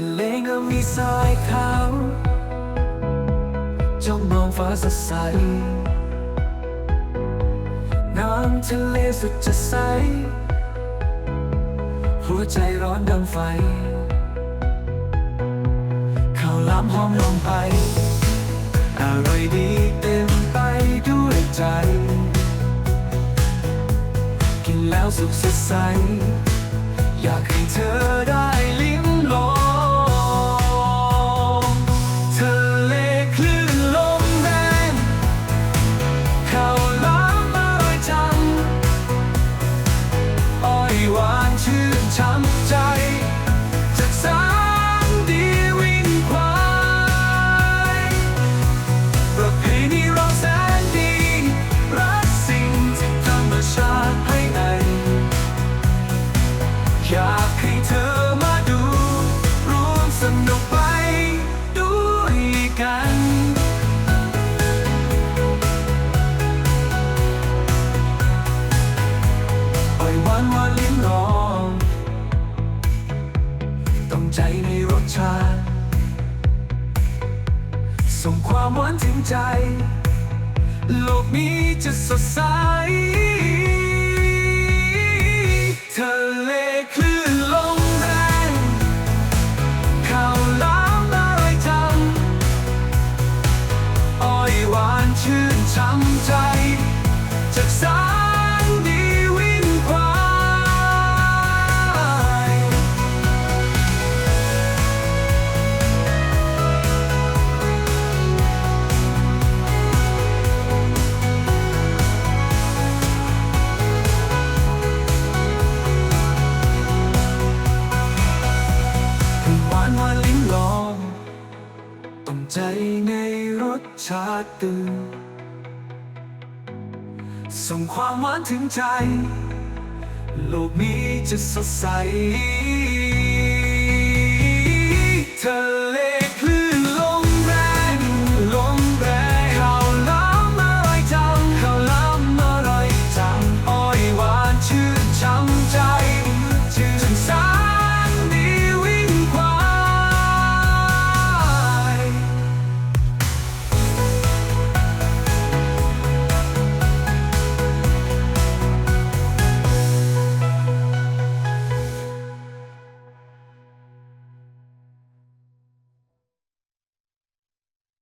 ทะเลก็มีทรายขาวจ้องมองฟ้าสดใส น้ำทะเลสุดจะใส หัวใจร้อนดังไฟข้าวลามหอมลงไป อร่อยดีเต็มไปด้วยใจ กินแล้วสุขสดใส อยากให้เธอ ลิ้มลอง ต้องใจในรสชาติ ส่งความหวานถึงใจ โลกนี้จะสดใสทะเลคลื่นลมแรงข้าวลามอร่อยจังอ้อยหวานชื่นช้ำใจ ใจในรสชาติตื่น ส่งความหวานถึงใจ โลกนี้จะสดใสทะเล